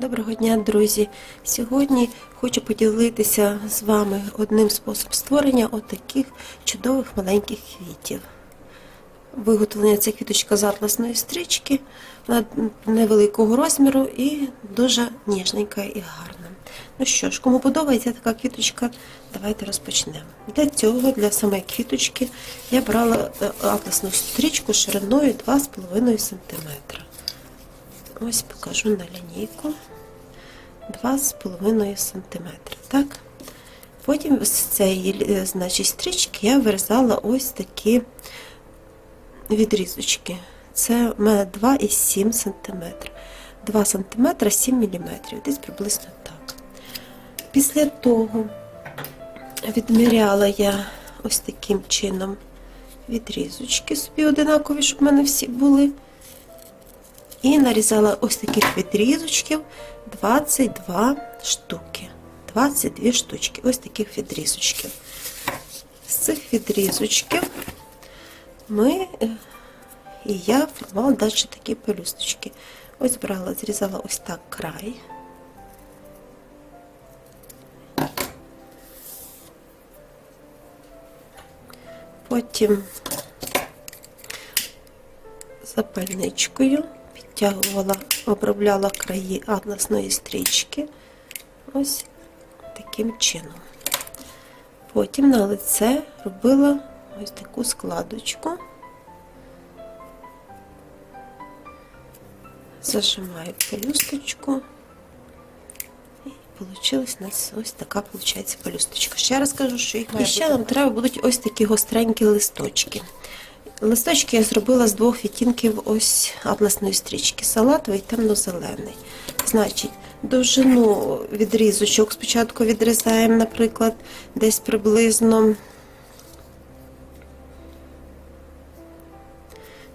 Доброго дня, друзі! Сьогодні хочу поділитися з вами одним способом створення отаких чудових маленьких квітів. Виготовлення ця квіточка з атласної стрічки, невеликого розміру і дуже ніжненька і гарна. Ну що ж, кому подобається така квіточка, давайте розпочнемо. Для цього, для самої квіточки, я брала е, атласну стрічку шириною 2,5 см. Ось покажу на лінійку 2,5 см. Так? Потім з цієї е, значить, стрічки я вирізала ось такі відрізочки. Це в мене 2,7 см. 2 см 7 мм. Десь приблизно так. Після того відміряла я ось таким чином відрізочки собі одинакові, щоб в мене всі були. І нарізала ось таких відрізочків 22 штуки. 22 штучки. Ось таких відрізочків. З цих відрізочків ми е, і я формувала далі такі пелюсточки. Ось брала, зрізала ось так край. Потім запальничкою підтягувала, обробляла краї атласної стрічки. Ось таким чином. Потім на лице робила ось таку складочку. Зажимаю пелюсточку. І вийшла у нас ось така виходить пелюсточка. Ще раз кажу, що їх має І ще нам треба будуть ось такі гостренькі листочки. Листочки я зробила з двох відтінків ось атласної стрічки салатовий і темно-зелений. Значить, довжину відрізочок спочатку відрізаємо, наприклад, десь приблизно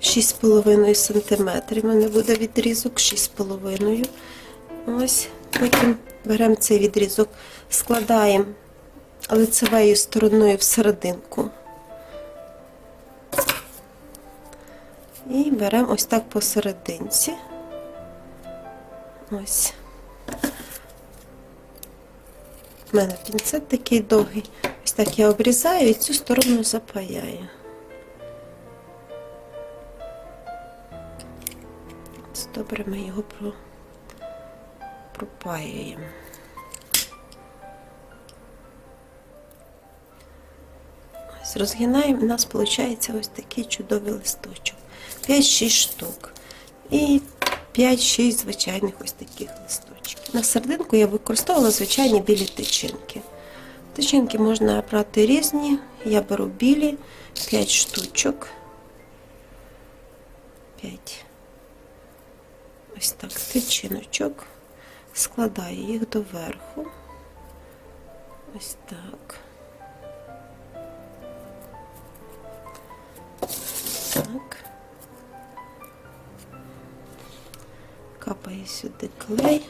6,5 см. У мене буде відрізок 6,5 Ось. Потім беремо цей відрізок, складаємо лицевою стороною всерединку. І беремо ось так посерединці. Ось. У мене пінцет такий довгий. Ось так я обрізаю і цю сторону запаяю. Ось Добре ми його про... пропаюємо. Ось розгинаємо, і у нас виходить ось такий чудовий листочок. 5-6 штук. І 5-6 звичайних ось таких листочків. На серединку я використовувала звичайні білі тичинки. Тичинки можна брати різні. Я беру білі 5 штучок. 5. Ось так тичиночок. Складаю їх доверху. Ось так. Так. Капаю сюди клей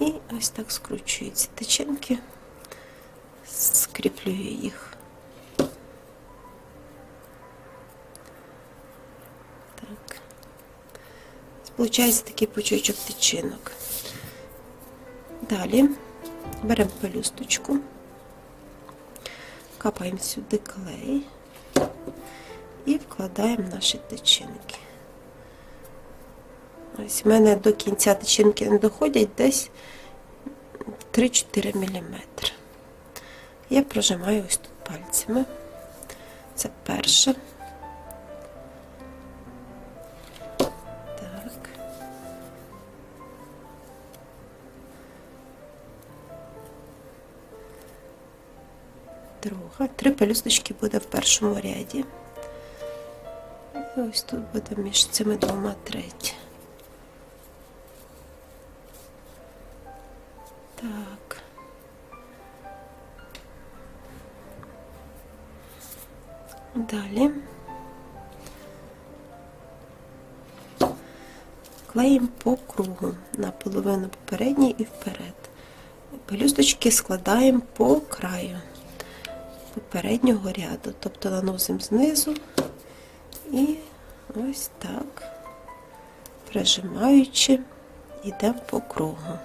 і ось так скручую ці тичинки, скріплюю їх. Так. Получається такий пучочок тичинок. Далі беремо пелюсточку, капаємо сюди клей і вкладаємо наші тичинки. Ось в мене до кінця тичинки не доходять десь 3-4 мм. Я прожимаю ось тут пальцями. Це перше. Друга. Три пелюсточки буде в першому ряді. І ось тут буде між цими двома третя. Далі. Клеїмо по кругу на половину попередній і вперед. Пелюсточки складаємо по краю попереднього ряду, тобто наносимо знизу і ось так, прижимаючи йдемо по кругу.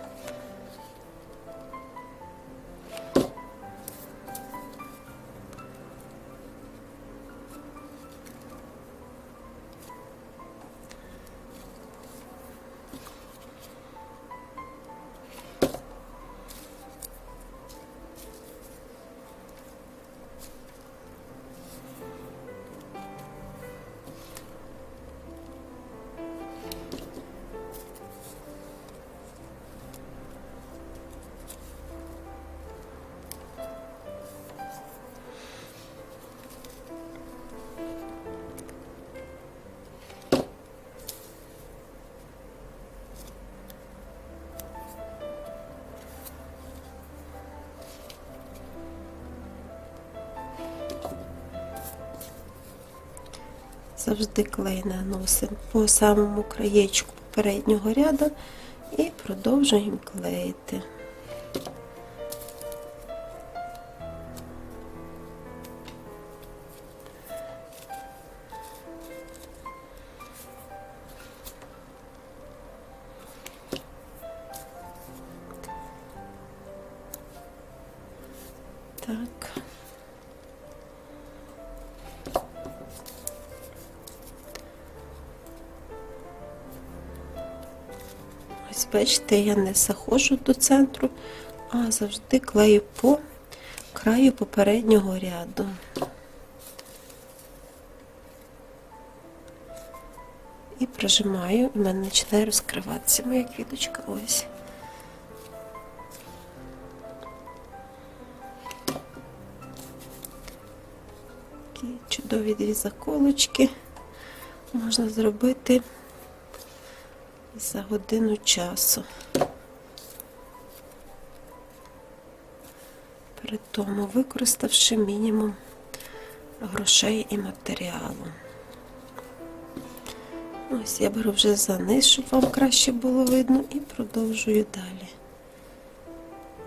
Завжди клей наносимо по самому краєчку попереднього ряду і продовжуємо клеїти. Так. Бачите, я не заходжу до центру, а завжди клею по краю попереднього ряду. І прижимаю, і в мене починає розкриватися моя квіточка. Ось. Такі чудові дві заколочки можна зробити за годину часу. При тому використавши мінімум грошей і матеріалу. Ось я беру вже за низ, щоб вам краще було видно, і продовжую далі.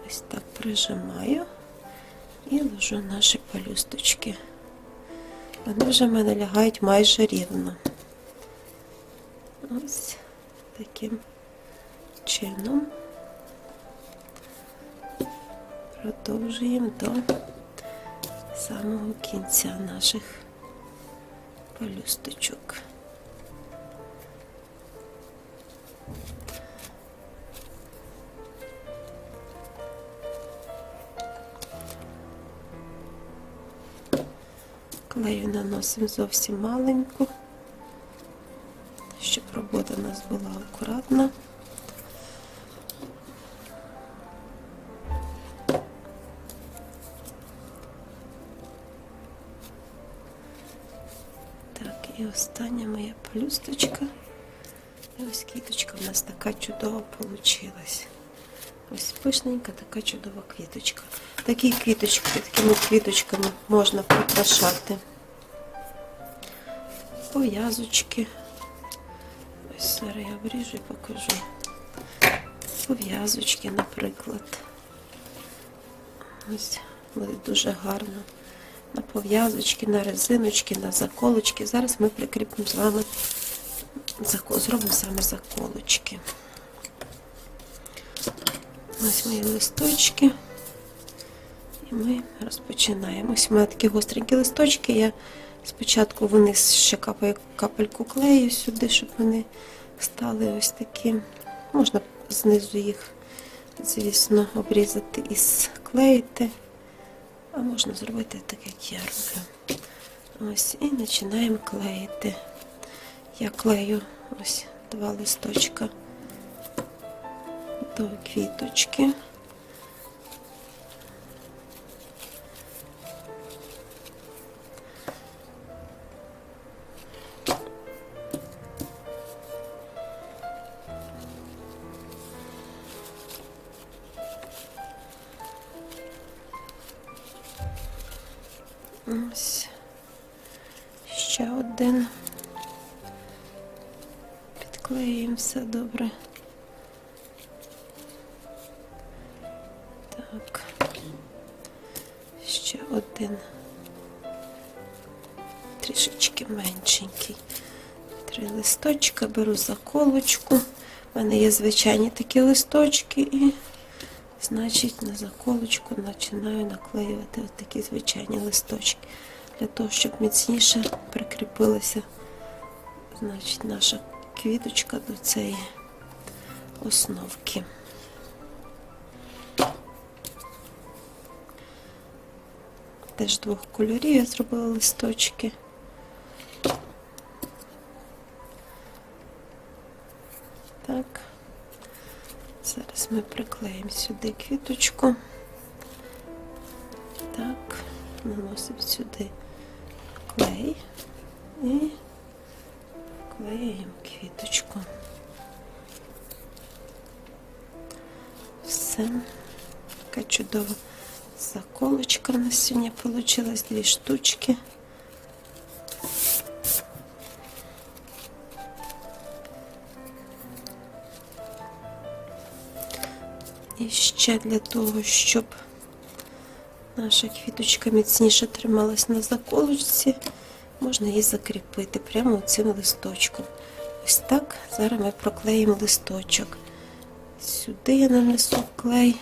Ось так прижимаю і ложу наші пелюсточки. Вони вже в мене лягають майже рівно. Ось таким чином продовжуємо до самого кінця наших пелюсточок. Клею наносимо зовсім маленьку нас була акуратна. Так, і остання моя пелюсточка. І ось квіточка у нас така чудова вийшла. Ось пишненька така чудова квіточка. Такі квіточки, такими квіточками можна прикрашати пов'язочки. Зараз я обріжу і покажу. Пов'язочки, наприклад. Ось буде дуже гарно. На пов'язочки, на резиночки, на заколочки. Зараз ми прикріпимо з вами, зробимо саме заколочки. Ось мої листочки. І ми розпочинаємо. Ось у мене такі гостренькі листочки. Я спочатку вниз ще капаю капельку клею сюди, щоб вони стали ось такі. Можна знизу їх, звісно, обрізати і склеїти. А можна зробити так, як я роблю. Ось, і починаємо клеїти. Я клею ось два листочка до квіточки. Все добре. Так. Ще один. Трішечки меншенький. Три листочка, беру заколочку, У мене є звичайні такі листочки і, значить, на заколочку починаю наклеювати такі звичайні листочки. Для того, щоб міцніше прикріпилася, значить, наша квіточка до цієї основки. Теж двох кольорів я зробила листочки. Так. Зараз ми приклеїмо сюди квіточку. Так, наносимо сюди клей і клеїмо квіточку. Все. Така чудова заколочка у нас сьогодні вийшла, дві штучки. І ще для того, щоб наша квіточка міцніше трималась на заколочці, можна її закріпити прямо цим листочком. Ось так. Зараз ми проклеїмо листочок. Сюди я нанесу клей.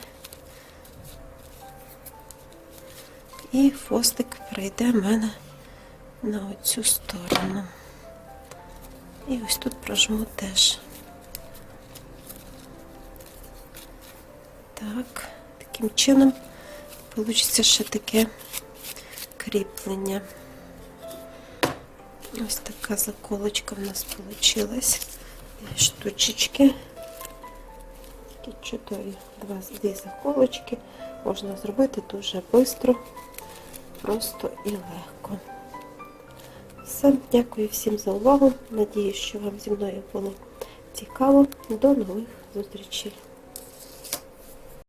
І фостик прийде в мене на оцю сторону. І ось тут прожму теж. Так, таким чином вийде ще таке кріплення. Ось така заколочка в нас вийшла. Штучечки. Такі чудові дві заколочки. Можна зробити дуже швидко, просто і легко. Все, дякую всім за увагу. Надіюсь, що вам зі мною було цікаво. До нових зустрічей.